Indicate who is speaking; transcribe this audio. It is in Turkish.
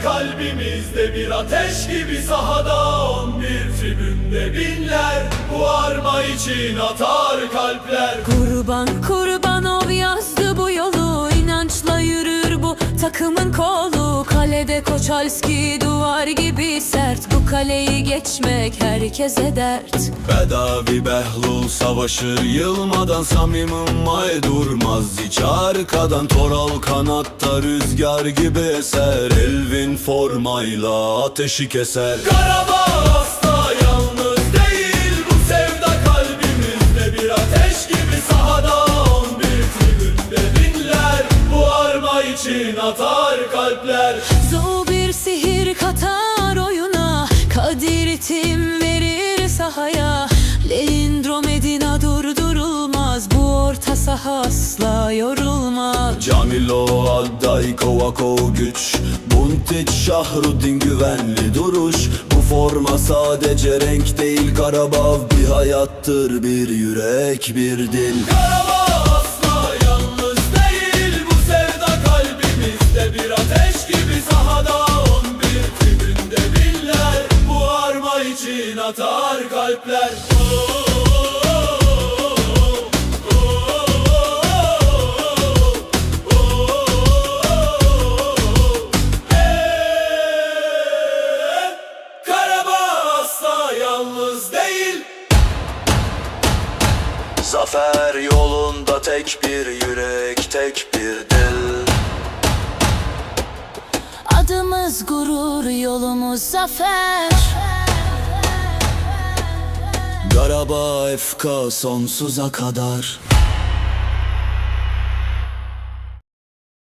Speaker 1: kalbimizde bir ateş gibi sahada On bir tribünde binler Bu arma için atar kalpler.
Speaker 2: Kurban takımın kolu Kalede Koçalski duvar gibi sert. Bu kaleyi geçmek herkese dert.
Speaker 1: Bedavi Behlul savaşır yılmadan Samimim may durmaz hiç arkadan. Toral kanatta rüzgar gibi eser Elvin formayla ateşi keser. Karabağ için atar kalpler.
Speaker 2: Zo bir sihir katar oyuna Kadir tim verir sahaya. Leindro Medina durdurulmaz Bu orta saha asla yorulmaz.
Speaker 1: Camilo Adday Kovako güç. Buntic Şahrudin güvenli duruş. Bu forma sadece renk değil Karabağ bir hayattır bir yürek bir dil. Karabağ atar kalpler. Asla yalnız değil. Zafer yolunda tek bir yürek, tek bir dil.
Speaker 2: Adımız gurur yolumuz zafer
Speaker 1: Karabağ FK sonsuza kadar